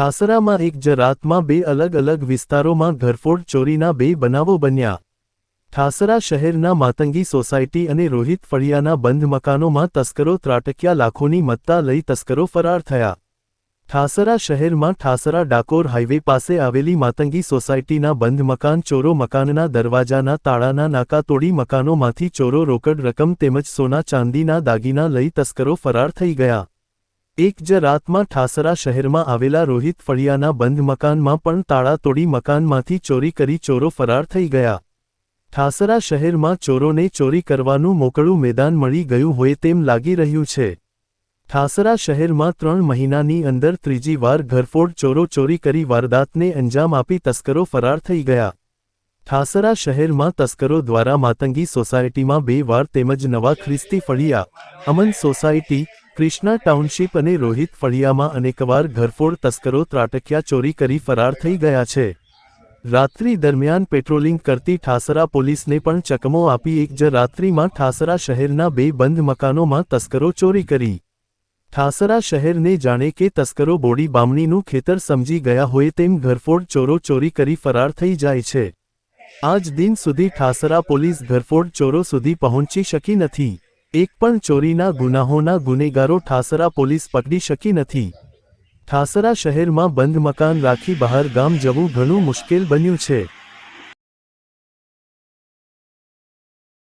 ઠાસરામાં એક જ રાતમાં બે અલગ અલગ વિસ્તારોમાં ઘરફોડ ચોરીના બે બનાવો બન્યા. ઠાસરા શહેરના માતંગી સોસાયટી અને રોહિત ફળિયાના બંધ મકાનોમાં તસ્કરો ત્રાટક્યા લાખોની મત્તા લઈ તસ્કરો ફરાર થયા. ઠાસરા શહેરમાં ઠાસરા ડાકોર હાઇવે પાસે આવેલી માતંગી સોસાયટીના બંધ મકાન ચોરો મકાનના દરવાજાના તાળાના નાકા તોડી મકાનોમાંથી ચોરો રોકડ રકમ તેમજ સોના ચાંદીના દાગીના લઈ તસ્કરો ફરાર થઈ ગયા. એક જ રાતમાં ઠાસરા શહેરમાં આવેલા રોહિત ફળિયાના બંધ મકાનમાં પણ તાળા તોડી મકાનમાંથી ચોરી કરી ચોરો ફરાર થઈ ગયા. ઠાસરા શહેરમાં ચોરોને ચોરી કરવાનું મોકળું મેદાન મળી ગયું હોય તેમ લાગી રહ્યું છે. ઠાસરા શહેરમાં ત્રણ મહિનાની અંદર ત્રીજી વાર ઘરફોડ ચોરો ચોરી કરી વારદાતને અંજામ આપી તસ્કરો ફરાર થઈ ગયા. ઠાસરા શહેરમાં તસ્કરો દ્વારા માતંગી સોસાયટીમાં બે વાર તેમજ નવા ખ્રિસ્તી ફળિયા, અમન સોસાયટી ક્રિષ્ના ટાઉનશીપ અને રોહિત ફળિયામાં અનેકવાર ઘરફોડ તસ્કરો ત્રાટક્યા, ચોરી કરી, ફરાર થઈ ગયા છે. રાત્રિ દરમિયાન પેટ્રોલિંગ કરતી ઠાસરા પોલીસને પણ ચકમો આપી એક જ રાત્રિમાં ઠાસરા શહેરના બે બંધ મકાનોમાં તસ્કરો ચોરી કરી. ઠાસરા શહેરને જાણે કે તસ્કરો બોડી બામણીનું ખેતર સમજી ગયા હોય તેમ ઘરફોડ ચોરો ચોરી કરી ફરાર થઈ જાય છે. આજ દિન સુધી ઠાસરા પોલીસ ઘરફોડ ચોરો સુધી પહોંચી શકી નથી. એક પણ ચોરીના ગુનાહોના ગુનેગારો ઠાસરા પોલીસ પકડી શકી નથી. ઠાસરા શહેરમાં બંધ મકાન રાખી બહાર ગામ જવું ઘણું મુશ્કેલ બન્યું છે.